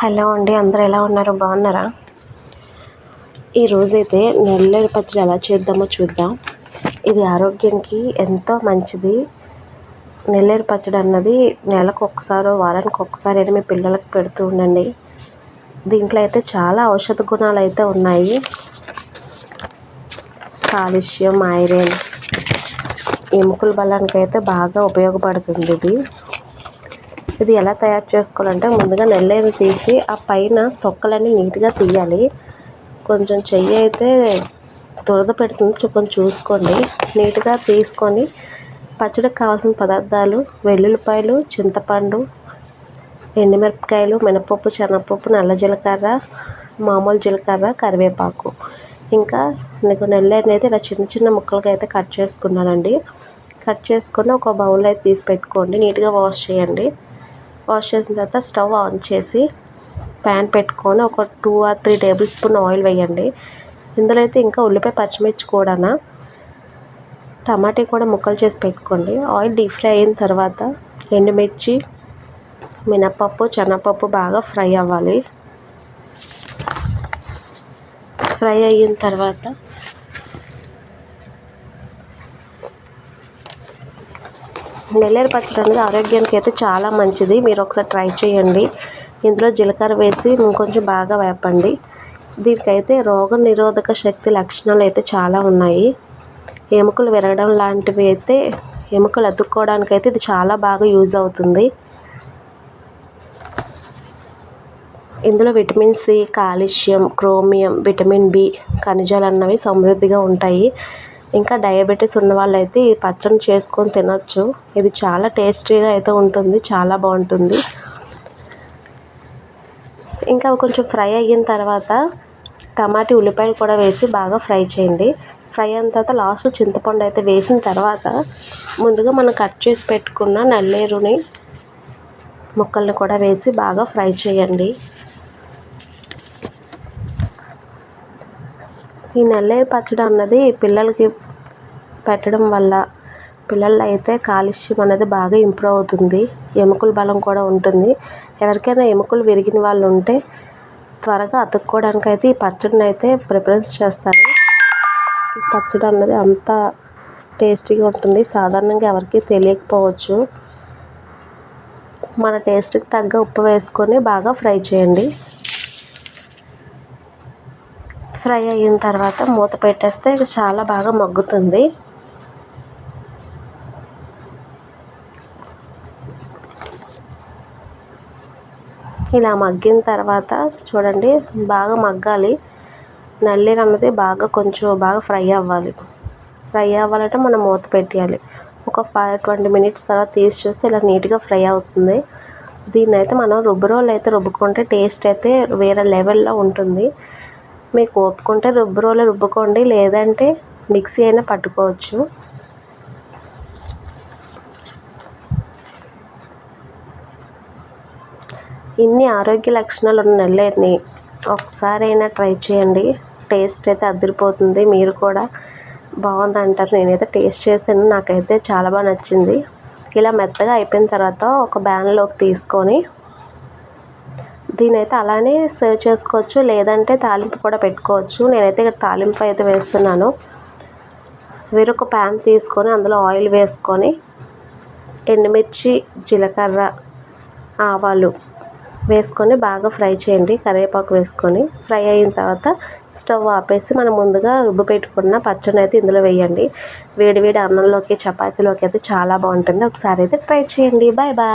Hello అండి అందరూ ఎలా ఉన్నారు? బాగున్నారా? ఈరోజైతే నెల్లేరు పచ్చడి ఎలా చేద్దామో చూద్దాం. ఇది ఆరోగ్యానికి ఎంతో మంచిది. నెల్లేరు పచ్చడి అన్నది నెలకు ఒకసారి వారానికి ఒకసారి అయినా మీ పిల్లలకి పెడుతూ ఉండండి. దీంట్లో అయితే చాలా ఔషధ గుణాలు అయితే ఉన్నాయి. కాలుష్యం ఐరన్ ఎముకల బలానికి అయితే బాగా ఉపయోగపడుతుంది ఇది. ఇది ఎలా తయారు చేసుకోవాలంటే ముందుగా నెల్లేరు తీసి ఆ పైన తొక్కలన్నీ నీట్గా తీయాలి. కొంచెం చెయ్యి అయితే దురద పెడుతుంది కొంచెం చూసుకోండి. నీట్గా తీసుకొని పచ్చడికి కావాల్సిన పదార్థాలు వెల్లుల్లిపాయలు చింతపండు ఎండుమిరపకాయలు మినపప్పు శనగపప్పు నల్ల జీలకర్ర మామూలు జీలకర్ర కరివేపాకు. ఇంకా నీకు నెల్లేరుని అయితే ఇలా చిన్న చిన్న ముక్కలుగా అయితే కట్ చేసుకున్నానండి. కట్ చేసుకొని ఒక బౌల్ అయితే తీసి పెట్టుకోండి. నీట్గా వాష్ చేయండి. వాష్ చేసిన తర్వాత స్టవ్ ఆన్ చేసి ప్యాన్ పెట్టుకొని ఒక two or three tablespoon oil వేయండి. ఇందులో అయితే ఇంకా ఉల్లిపాయ పచ్చిమిర్చి కూడా టమాటా కూడా ముక్కలు చేసి పెట్టుకోండి. ఆయిల్ డీప్ ఫ్రై అయిన తర్వాత ఎండుమిర్చి మినపప్పు శనగపప్పు బాగా ఫ్రై అవ్వాలి. ఫ్రై అయిన తర్వాత నెల్లేరు పచ్చడి అనేది ఆరోగ్యానికి అయితే చాలా మంచిది. మీరు ఒకసారి ట్రై చేయండి. ఇందులో జీలకర్ర వేసి ఇంకొంచెం బాగా వేపండి. దీనికైతే రోగ నిరోధక శక్తి లక్షణాలు అయితే చాలా ఉన్నాయి. ఎముకలు విరగడం లాంటివి అయితే ఎముకలు అతుక్కోవడానికి అయితే ఇది చాలా బాగా యూజ్ అవుతుంది. ఇందులో vitamin C calcium chromium vitamin B ఖనిజాలు అన్నవి సమృద్ధిగా ఉంటాయి. ఇంకా డయాబెటీస్ ఉన్న వాళ్ళైతే ఈ పచ్చడి చేసుకొని తినొచ్చు. ఇది చాలా టేస్టీగా అయితే ఉంటుంది చాలా బాగుంటుంది. ఇంకా కొంచెం ఫ్రై అయిన తర్వాత టమాటీ ఉల్లిపాయలు కూడా వేసి బాగా ఫ్రై చేయండి. ఫ్రై అయిన తర్వాత లాస్ట్ చింతపండు అయితే వేసిన తర్వాత ముందుగా మనం కట్ చేసి పెట్టుకున్న నల్లేరుని ముక్కల్ని కూడా వేసి బాగా ఫ్రై చేయండి. ఈ నల్లేరు పచ్చడి అన్నది పిల్లలకి పెట్టడం వల్ల పిల్లలు అయితే కాలుష్యం అనేది బాగా ఇంప్రూవ్ అవుతుంది. ఎముకల బలం కూడా ఉంటుంది. ఎవరికైనా ఎముకలు విరిగిన వాళ్ళు ఉంటే త్వరగా అతుక్కోవడానికి అయితే ఈ పచ్చడిని అయితే ప్రిఫరెన్స్ చేస్తారు. ఈ పచ్చడి అన్నది అంత టేస్టీగా ఉంటుంది. సాధారణంగా ఎవరికి తెలియకపోవచ్చు. మన టేస్ట్కి తగ్గ ఉప్పు వేసుకొని బాగా ఫ్రై చేయండి. ఫ్రై అయిన తర్వాత మూత పెట్టేస్తే చాలా బాగా మగ్గుతుంది. ఇలా మగ్గిన తర్వాత చూడండి బాగా మగ్గాలి. నల్లేరు అన్నది బాగా కొంచెం బాగా ఫ్రై అవ్వాలి. ఫ్రై అవ్వాలంటే మనం మూత పెట్టేయాలి. ఒక ఫైవ్ ట్వంటీ మినిట్స్ తర్వాత తీసి చూస్తే ఇలా నీట్గా ఫ్రై అవుతుంది. దీన్ని అయితే మనం రుబ్బు రోలు అయితే రుబ్బుకుంటే టేస్ట్ అయితే వేరే లెవెల్లో ఉంటుంది. మీకు ఒప్పుకుంటే రుబ్బురోలు రుబ్బుకోండి లేదంటే మిక్సీ అయినా పట్టుకోవచ్చు. ఇన్ని ఆరోగ్య లక్షణాలు ఉన్న నెల్లేరుని ఒకసారైనా ట్రై చేయండి. టేస్ట్ అయితే అదిరిపోతుంది. మీరు కూడా బాగుంది అంటారు. నేనైతే టేస్ట్ చేశాను. నాకైతే చాలా బాగా నచ్చింది. ఇలా మెత్తగా అయిపోయిన తర్వాత ఒక బ్యాన్లోకి తీసుకొని దీని అయితే అలానే సర్వ్ చేసుకోవచ్చు. లేదంటే తాలింపు కూడా పెట్టుకోవచ్చు. నేనైతే ఇక్కడ తాలింపు అయితే వేస్తున్నాను. వేరొక ప్యాన్ తీసుకొని అందులో ఆయిల్ వేసుకొని ఎండుమిర్చి జీలకర్ర ఆవాలు వేసుకొని బాగా ఫ్రై చేయండి. కరివేపాకు వేసుకొని ఫ్రై అయిన తర్వాత స్టవ్ ఆపేసి మనం ముందుగా రుబ్బు పెట్టుకున్న పచ్చడి అయితే ఇందులో వేయండి. వేడి వేడి అన్నంలోకి చపాతీలోకి అయితే చాలా బాగుంటుంది. ఒకసారి అయితే ట్రై చేయండి. Bye bye